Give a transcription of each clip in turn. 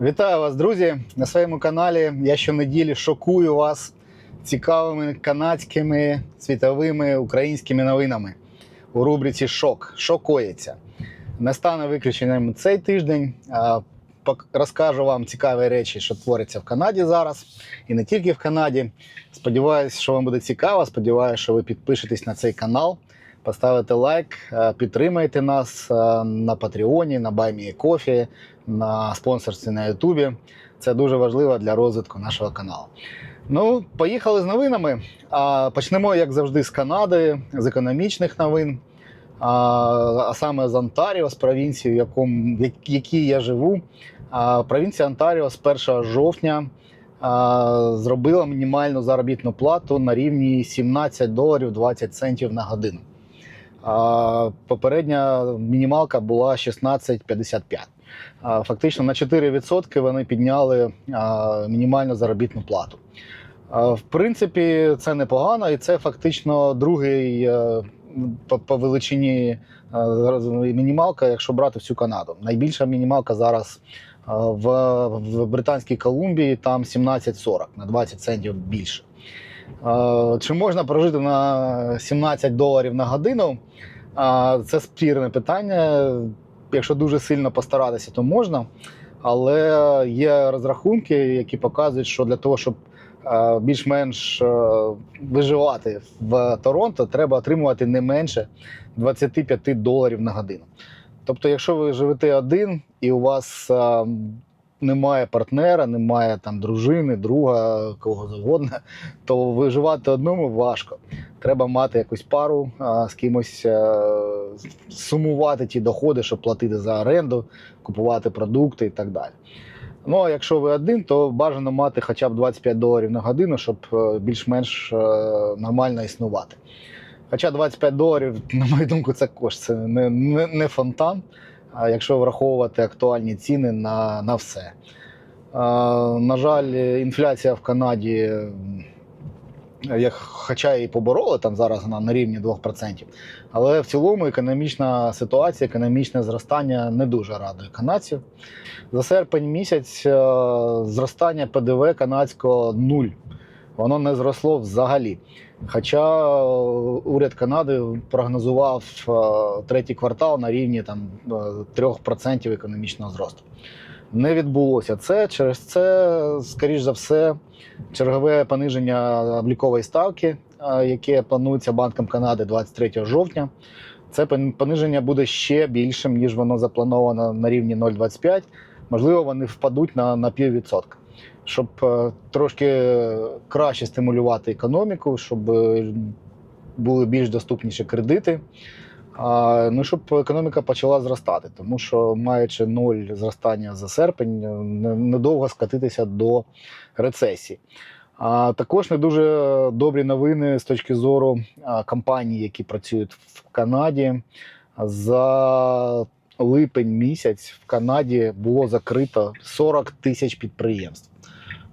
Вітаю вас, друзі! На своєму каналі я щонеділі шокую вас цікавими канадськими, світовими, українськими новинами у рубриці Шок. Що коїться. Не стане виключенням цей тиждень. Розкажу вам цікаві речі, що твориться в Канаді зараз, і не тільки в Канаді. Сподіваюсь, що вам буде цікаво. Сподіваюся, що ви підпишетесь на цей канал, поставите лайк, е, підтримаєте нас е, на Патреоні, на Баймії Кофі, на спонсорстві на Ютубі. Це дуже важливо для розвитку нашого каналу. Ну, поїхали з новинами. Почнемо, як завжди, з Канади, з економічних новин. А, саме з Онтаріо, з провінції, в якому, в якій я живу. Провінція Онтаріо з 1 жовтня зробила мінімальну заробітну плату на рівні 17 доларів 20 центів на годину. А, Попередня мінімалка була 16,55. А, Фактично на 4% вони підняли мінімальну заробітну плату. В принципі, це непогано, і це фактично другий е, по, величині е, мінімалка, якщо брати всю Канаду. Найбільша мінімалка зараз е, в Британській Колумбії там 17,40 на 20 центів більше. Е, Чи можна прожити на 17 доларів на годину? Це спірне питання. Якщо дуже сильно постаратися, то можна. Але є розрахунки, які показують, що для того, щоб е, більш-менш е, виживати в Торонто, треба отримувати не менше 25 доларів на годину. Тобто, якщо ви живете один і у вас е, немає партнера, немає там дружини, друга, кого завгодно, то виживати одному важко. Треба мати якусь пару а, з кимось е, сумувати ті доходи, щоб платити за оренду, купувати продукти і так далі. Ну а якщо ви один, то бажано мати хоча б 25 доларів на годину, щоб е, більш-менш е, нормально існувати. Хоча 25 доларів, на мою думку, це кошт, це не, не, не фонтан, а якщо враховувати актуальні ціни на, на все. На жаль, інфляція в Канаді, хоча і побороли там зараз вона на рівні 2%, але в цілому економічна ситуація, економічне зростання не дуже радує канадців. За серпень місяць е, зростання ПДВ канадського нуль. Воно не зросло взагалі. Хоча е, уряд Канади прогнозував е, третій квартал на рівні там, е, 3% економічного зросту. Не відбулося це. Через це, скоріш за все, чергове пониження облікової ставки, е, яке планується Банком Канади 23 жовтня. Це пониження буде ще більшим, ніж воно заплановано на рівні 0,25. Можливо, вони впадуть на, на піввідсотка. Щоб е, трошки краще стимулювати економіку, щоб е, були більш доступніші кредити. Ну, щоб економіка почала зростати, тому що маючи ноль зростання за серпень, е, недовго скатитися до рецесії. А також не дуже добрі новини з точки зору компаній, які працюють в Канаді. За липень місяць в Канаді було закрито 40 тисяч підприємств.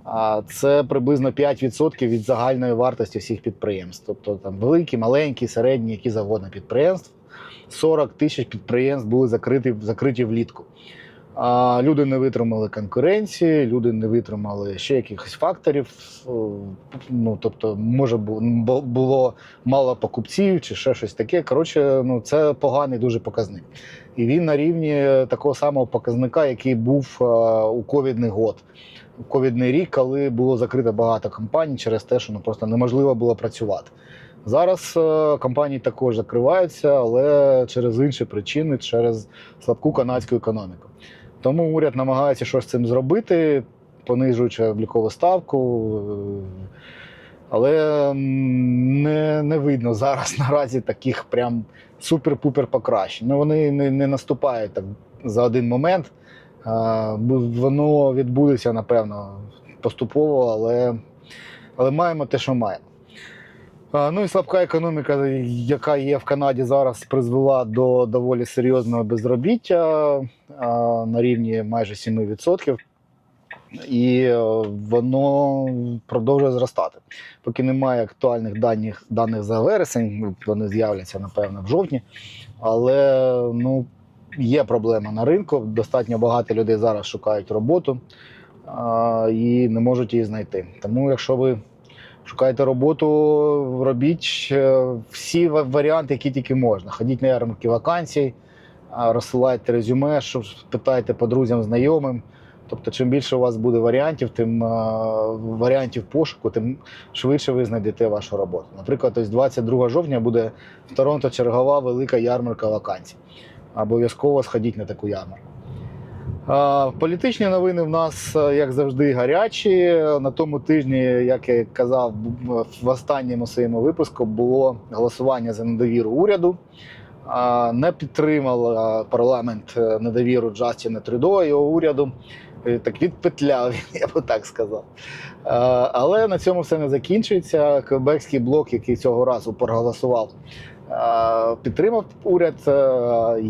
А це приблизно 5% від загальної вартості всіх підприємств. Тобто там великі, маленькі, середні, які завгодно підприємств. 40 тисяч підприємств були закриті, закриті влітку. А люди не витримали конкуренції, люди не витримали ще якихось факторів. Ну, тобто, може, бу- бу- було мало покупців чи ще щось таке. Коротше, ну, це поганий дуже показник. І він на рівні такого самого показника, який був е, у ковідний год. Ковідний рік, коли було закрито багато компаній через те, що ну, просто неможливо було працювати. Зараз е, компанії також закриваються, але через інші причини, через слабку канадську економіку. Тому уряд намагається щось з цим зробити, понижуючи облікову ставку. Але не, не видно зараз наразі таких прям супер-пупер покращень. Ну, вони не, не наступають так за один момент. А, Воно відбудеться, напевно, поступово, але, але маємо те, що маємо. А, Ну і слабка економіка, яка є в Канаді зараз, призвела до доволі серйозного безробіття а, на рівні майже 7%. І е, воно продовжує зростати. Поки немає актуальних даних, даних за вересень, ну, вони з'являться, напевно, в жовтні. Але ну, є проблема на ринку. Достатньо багато людей зараз шукають роботу а, і не можуть її знайти. Тому, якщо ви шукаєте роботу, робіть е, всі ва- варіанти, які тільки можна. Ходіть на ярмарки вакансій, розсилайте резюме, що питайте по друзям, знайомим. Тобто, чим більше у вас буде варіантів, тим е, варіантів пошуку, тим швидше ви знайдете вашу роботу. Наприклад, ось 22 жовтня буде в Торонто чергова велика ярмарка вакансій. Обов'язково сходіть на таку ярмарку. Політичні новини в нас, е, як завжди, гарячі. На тому тижні, як я казав, в останньому своєму випуску було голосування за недовіру уряду. Не підтримав е, парламент е, недовіру Джастіна Трюдо його уряду. Так відпетляв, я би так сказав. Е, Але на цьому все не закінчується. Квебекський блок, який цього разу проголосував, е, підтримав уряд, е,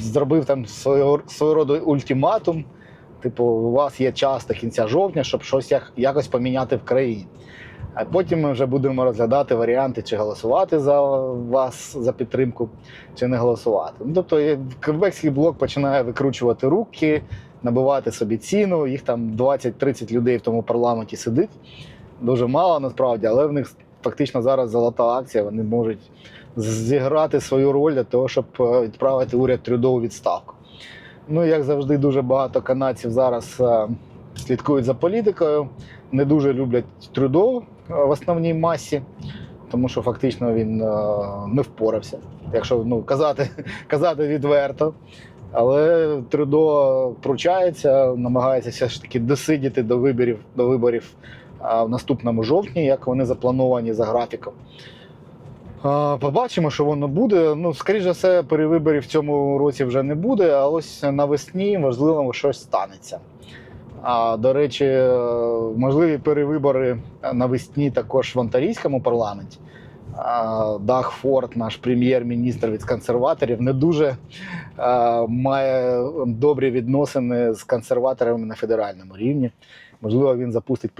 зробив там свого, свого роду ультиматум. Типу, у вас є час до кінця жовтня, щоб щось якось поміняти в країні. А потім ми вже будемо розглядати варіанти, чи голосувати за вас за підтримку, чи не голосувати. Ну, тобто Квебекський блок починає викручувати руки, набивати собі ціну. Їх там 20-30 людей в тому парламенті сидить. Дуже мало насправді, але в них фактично зараз золота акція. Вони можуть зіграти свою роль для того, щоб е, відправити уряд Трюдо у відставку. Ну, як завжди, дуже багато канадців зараз е, слідкують за політикою, не дуже люблять Трюдо е, в основній масі, тому що фактично він не впорався, якщо ну, казати, казати відверто. Але Трюдо пручається, намагається все ж таки досидіти до виборів, до виборів в наступному жовтні, як вони заплановані за графіком. Побачимо, що воно буде. Ну, скоріш за все, перевиборів в цьому році вже не буде, а ось навесні, можливо, щось станеться. А, до речі, е, можливі перевибори навесні також в онтарійському парламенті. А, Даг Форд, наш прем'єр-міністр від консерваторів, не дуже має добрі відносини з консерваторами на федеральному рівні. Можливо, він запустить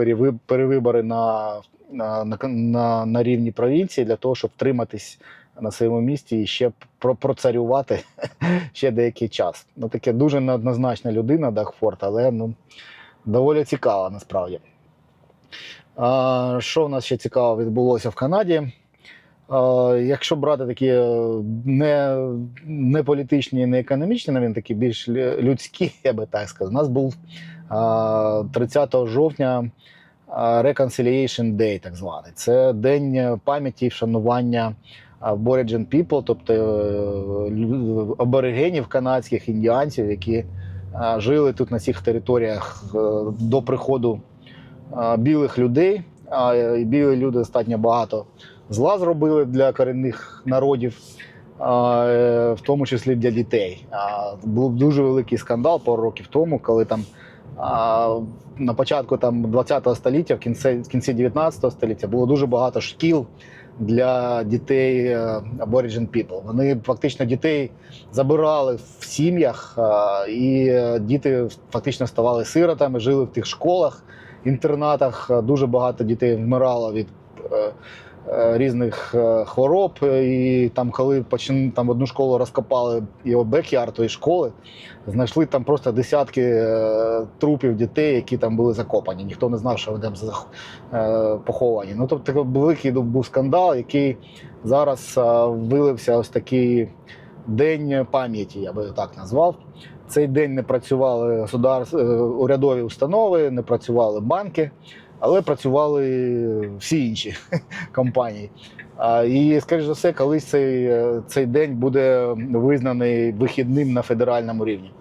перевибори на, на, на, на, рівні провінції для того, щоб втриматись на своєму місці і ще про, процарювати ще деякий час. Ну, таке дуже неоднозначна людина, Даг Форд, але ну, доволі цікава насправді. А, що в нас ще цікаво відбулося в Канаді? Якщо брати такі е, не, не політичні, не економічні новини, такі більш людські, я би так сказав, у нас був 30 жовтня Reconciliation Day, так званий. Це день пам'яті і вшанування Aboriginal People, тобто е, аборигенів канадських індіанців, які жили тут на цих територіях е, до приходу білих людей. Білі люди достатньо багато зла зробили для корінних народів, е, в тому числі для дітей. Був дуже великий скандал пару років тому, коли там на початку там 20 століття, в кінці, кінці 19 століття було дуже багато шкіл для дітей е, Aboriginal People. Вони фактично дітей забирали в сім'ях, і е, діти фактично ставали сиротами, жили в тих школах, інтернатах. Дуже багато дітей вмирало від. Е, Різних е, хвороб, і там, коли почин, там одну школу розкопали його бекяр тої школи, знайшли там просто десятки е, трупів дітей, які там були закопані. Ніхто не знав, що вони там поховані. Ну тобто великий був скандал, який зараз вилився ось такий день пам'яті, я би так назвав. Цей день не працювали государ... урядові установи, не працювали банки, але працювали всі інші компанії. І, скоріш за все, колись цей, е, цей день буде визнаний вихідним на федеральному рівні.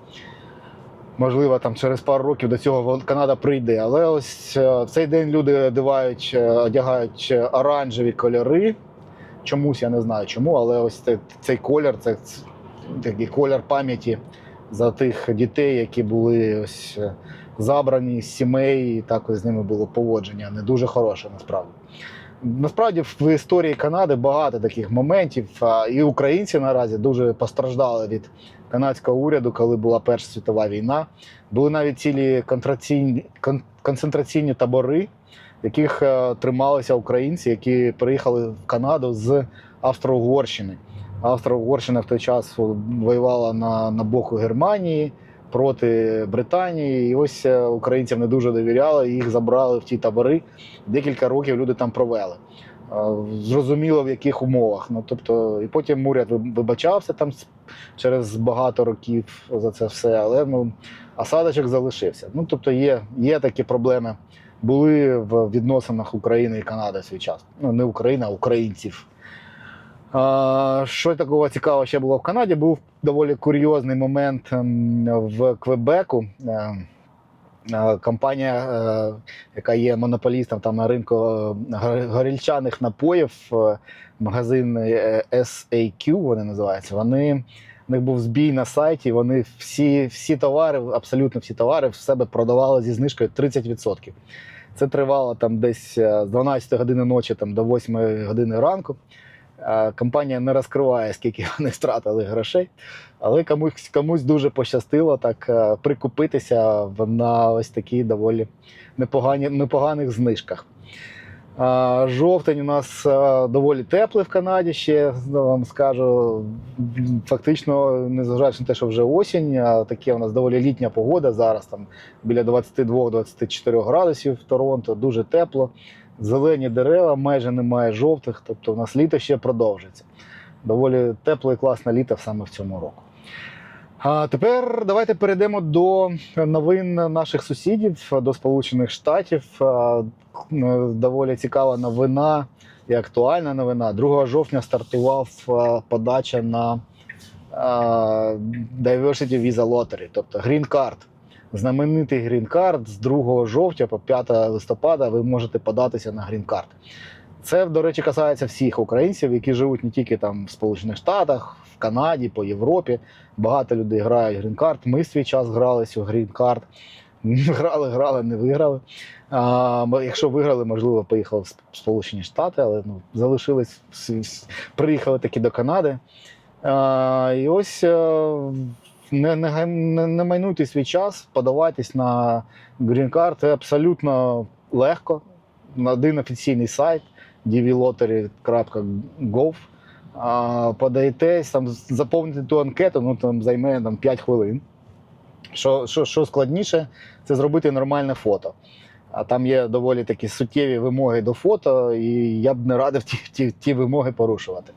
Можливо, там через пару років до цього Канада прийде. Але ось е, в цей день люди одягають, е, одягають оранжеві кольори. Чомусь я не знаю чому, але ось цей, цей колір це такий колір пам'яті за тих дітей, які були ось забрані з сімей, і так з ними було поводження. Не дуже хороше насправді. Насправді в історії Канади багато таких моментів, і українці наразі дуже постраждали від канадського уряду, коли була Перша світова війна. Були навіть цілі концентраційні табори, в яких е, трималися українці, які приїхали в Канаду з Австро-Угорщини. Австро-Угорщина в той час воювала на, на боку Германії проти Британії. І ось е, українцям не дуже довіряли, їх забрали в ті табори. Декілька років люди там провели. Е, Зрозуміло, в яких умовах. Ну, тобто, і потім уряд вибачався там через багато років за це все, але ну, осадочок залишився. Ну, тобто, є, є такі проблеми. Були в відносинах України і Канади свій час. Ну, не Україна, а українців. Що такого цікавого ще було в Канаді? Був доволі курйозний момент ем, в Квебеку. Е, е, Компанія, е, яка є монополістом там на ринку горільчаних напоїв, магазин SAQ, вони називаються. Вони у них був збій на сайті. Вони всі, всі товари, абсолютно всі товари в себе продавали зі знижкою 30%. Це тривало там десь з 12 години ночі там, до 8 години ранку. Компанія не розкриває, скільки вони втратили грошей, але комусь, комусь дуже пощастило так е, прикупитися на ось такі доволі непогані, непоганих знижках. Жовтень у нас е, доволі теплий в Канаді ще ну, вам скажу. Фактично, незважаючи на те, що вже осінь, а таке у нас доволі літня погода. Зараз там біля 22-24 градусів в Торонто, дуже тепло. Зелені дерева, майже немає жовтих, тобто у нас літо ще продовжиться. Доволі тепле і класне літо саме в цьому року. А тепер давайте перейдемо до новин наших сусідів, до Сполучених Штатів. Доволі цікава новина і актуальна новина. 2 жовтня стартував подача на Diversity Visa Lottery, тобто Green Card. Знаменитий Card з 2 жовтня по 5 листопада ви можете податися на Card. Це, до речі, касається всіх українців, які живуть не тільки там в Сполучених Штатах, в Канаді, по Європі. Багато людей грають Card. Ми в свій час гралися у Card. Грали, грали, не виграли. А, якщо виграли, можливо, поїхали в Сполучені Штати, але ну, залишились, приїхали таки до Канади. А, і ось е, не, не, не, майнуйте свій час, подавайтесь на. Це абсолютно легко. На один офіційний сайт dvlottery.gov. Подаєтесь, там заповните ту анкету, ну там займе там, 5 хвилин. Що, що, що складніше, це зробити нормальне фото. А там є доволі такі суттєві вимоги до фото, і я б не радив ті, ті, ті вимоги порушувати.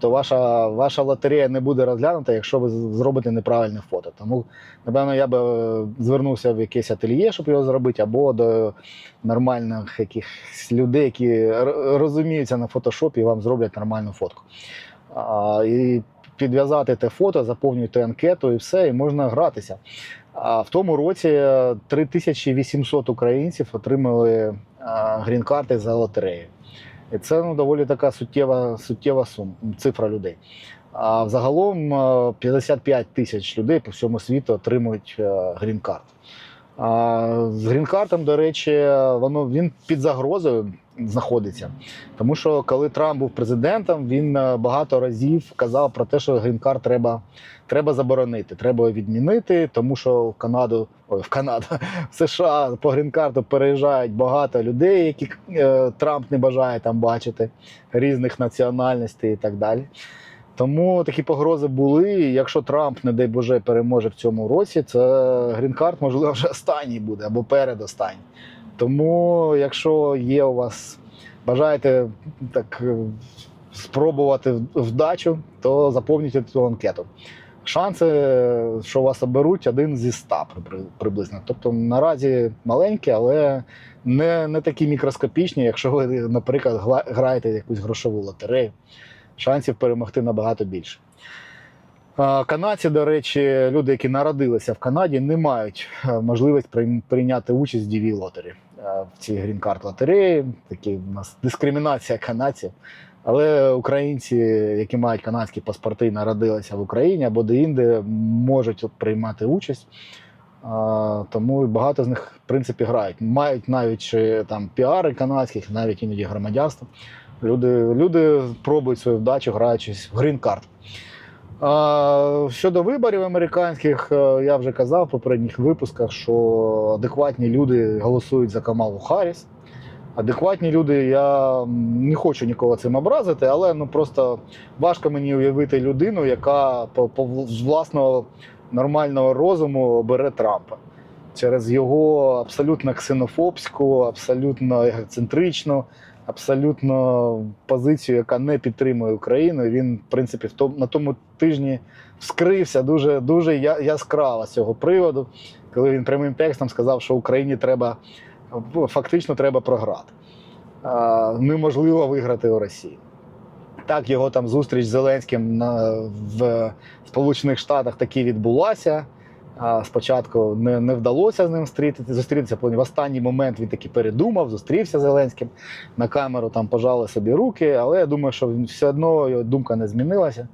Тобто ваша, ваша лотерея не буде розглянута, якщо ви зробите неправильне фото. Тому, напевно, я би е, звернувся в якесь ательє, щоб його зробити, або до нормальних якихось людей, які розуміються на фотошопі і вам зроблять нормальну фотку. А, і підв'язати те фото, заповнюєте анкету і все, і можна гратися. А в тому році е, 3800 українців отримали грін-карти за лотерею. І це ну, доволі така суттєва, суттєва сум, цифра людей. А взагалом е, 55 тисяч людей по всьому світу отримують е, грін-карт. А з грін-картом, до речі, воно він під загрозою знаходиться. Тому що коли Трамп був президентом, він е, багато разів казав про те, що грін-карт треба, треба заборонити, треба відмінити, тому що в Канаду, ой, в Канаду, в США по грін-карту переїжджають багато людей, які е, Трамп не бажає там бачити, різних національностей і так далі. Тому такі погрози були. Якщо Трамп, не дай Боже, переможе в цьому році, це грін-карт, можливо, вже останній буде або передостанній. Тому, якщо є у вас бажаєте так е, спробувати вдачу, то заповніть цю анкету. Шанси, що вас оберуть, один зі ста приблизно. Тобто наразі маленькі, але не, не такі мікроскопічні, якщо ви, наприклад, граєте якусь грошову лотерею. Шансів перемогти набагато більше. Канадці, до речі, люди, які народилися в Канаді, не мають е, можливість прийняти участь в DV лотері в цій грін-карт лотереї. Такі у нас дискримінація канадців. Але українці, які мають канадські паспорти, народилися в Україні або де-інде, можуть приймати участь. Тому багато з них, в принципі, грають. Мають навіть там піари канадських, навіть іноді громадянство. Люди, люди пробують свою вдачу, граючись в грін-карт. Щодо виборів американських, е, я вже казав в попередніх випусках, що адекватні люди голосують за Камалу Харріс. адекватні люди. Я не хочу нікого цим образити, але ну просто важко мені уявити людину, яка по, по з власного нормального розуму обере Трампа через його абсолютно ксенофобську, абсолютно егоцентричну, абсолютно позицію, яка не підтримує Україну. Він, в принципі, в тому, на тому тижні вскрився дуже, дуже яскраво з цього приводу, коли він прямим текстом сказав, що Україні треба фактично треба програти. Неможливо виграти у Росії. Так, його там зустріч з Зеленським в Сполучених Штатах таки відбулася. Спочатку не, не вдалося з ним зустрітися, зустрітися. В останній момент він таки передумав, зустрівся з Зеленським. На камеру там пожали собі руки, але я думаю, що він все одно його думка не змінилася.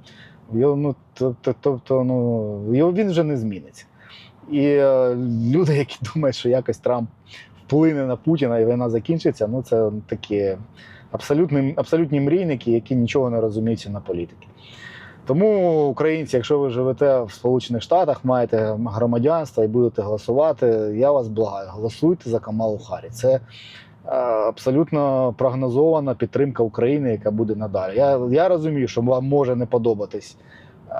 Його, ну, тобто, тобто, ну, його він вже не зміниться. І е, люди, які думають, що якось Трамп вплине на Путіна і війна закінчиться, ну це такі абсолютні, абсолютні мрійники, які нічого не розуміються на політиці. Тому, українці, якщо ви живете в Сполучених Штатах, маєте громадянство і будете голосувати, я вас благаю, голосуйте за Камалу Харі. Це е, абсолютно прогнозована підтримка України, яка буде надалі. Я, я розумію, що вам може не подобатись е,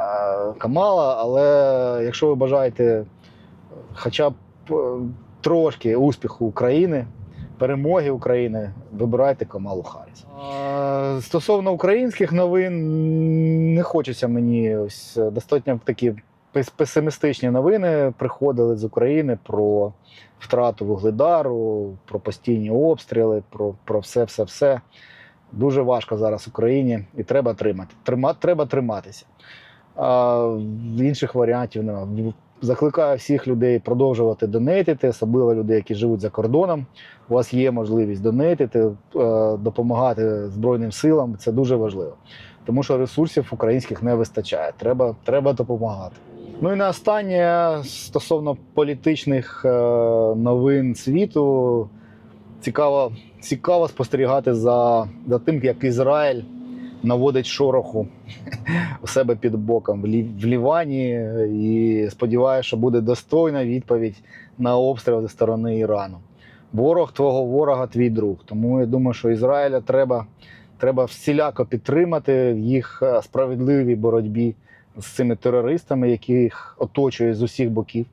Камала, але якщо ви бажаєте хоча б е, трошки успіху України, перемоги України, вибирайте Камалу Харріс. Стосовно українських новин, не хочеться мені ось достатньо такі песимістичні новини приходили з України про втрату вугледару, про постійні обстріли, про, про все, все, все. Дуже важко зараз Україні і треба тримати. Трима, треба триматися. А, інших варіантів немає. Закликаю всіх людей продовжувати донейтити, особливо людей, які живуть за кордоном. У вас є можливість донейтити, е, допомагати Збройним силам. Це дуже важливо, тому що ресурсів українських не вистачає. Треба, треба допомагати. Ну і на останнє стосовно політичних е, новин світу. Цікаво, цікаво спостерігати за, за тим, як Ізраїль наводить шороху у себе під боком в, Лівані. І сподіваюся, що буде достойна відповідь на обстріл зі сторони Ірану. Ворог твого ворога, твій друг. Тому я думаю, що Ізраїля треба, треба всіляко підтримати в їх е, справедливій боротьбі з цими терористами, які їх оточують з усіх боків,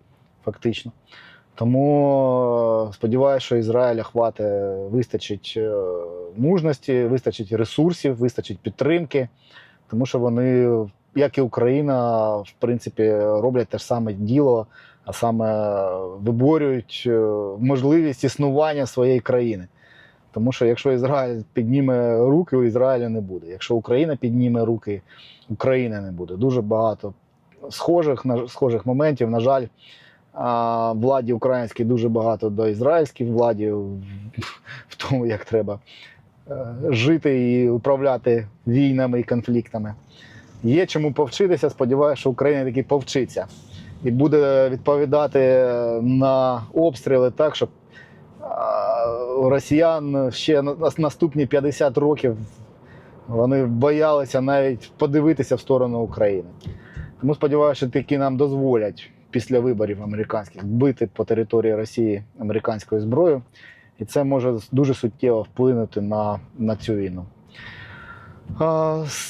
фактично. Тому е, сподіваюся, що Ізраїля хватить, вистачить е, мужності, вистачить ресурсів, вистачить підтримки, тому що вони, як і Україна, в принципі, роблять те ж саме діло, а саме виборюють е, можливість існування своєї країни. Тому що якщо Ізраїль підніме руки, у Ізраїля не буде. Якщо Україна підніме руки, України не буде. Дуже багато схожих, схожих моментів. На жаль, владі українській дуже багато до ізраїльській владі в, тому, як треба е, жити і управляти війнами і конфліктами. Є чому повчитися. Сподіваюся, що Україна таки повчиться і буде відповідати на обстріли так, щоб росіян ще на- наступні 50 років вони боялися навіть подивитися в сторону України. Тому сподіваюся, що таки нам дозволять після виборів американських бити по території Росії американською зброєю, і це може дуже суттєво вплинути на, на цю війну.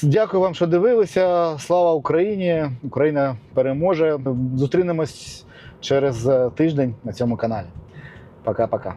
Дякую вам, що дивилися. Слава Україні! Україна переможе. Зустрінемось через е, тиждень на цьому каналі. Пока-пока.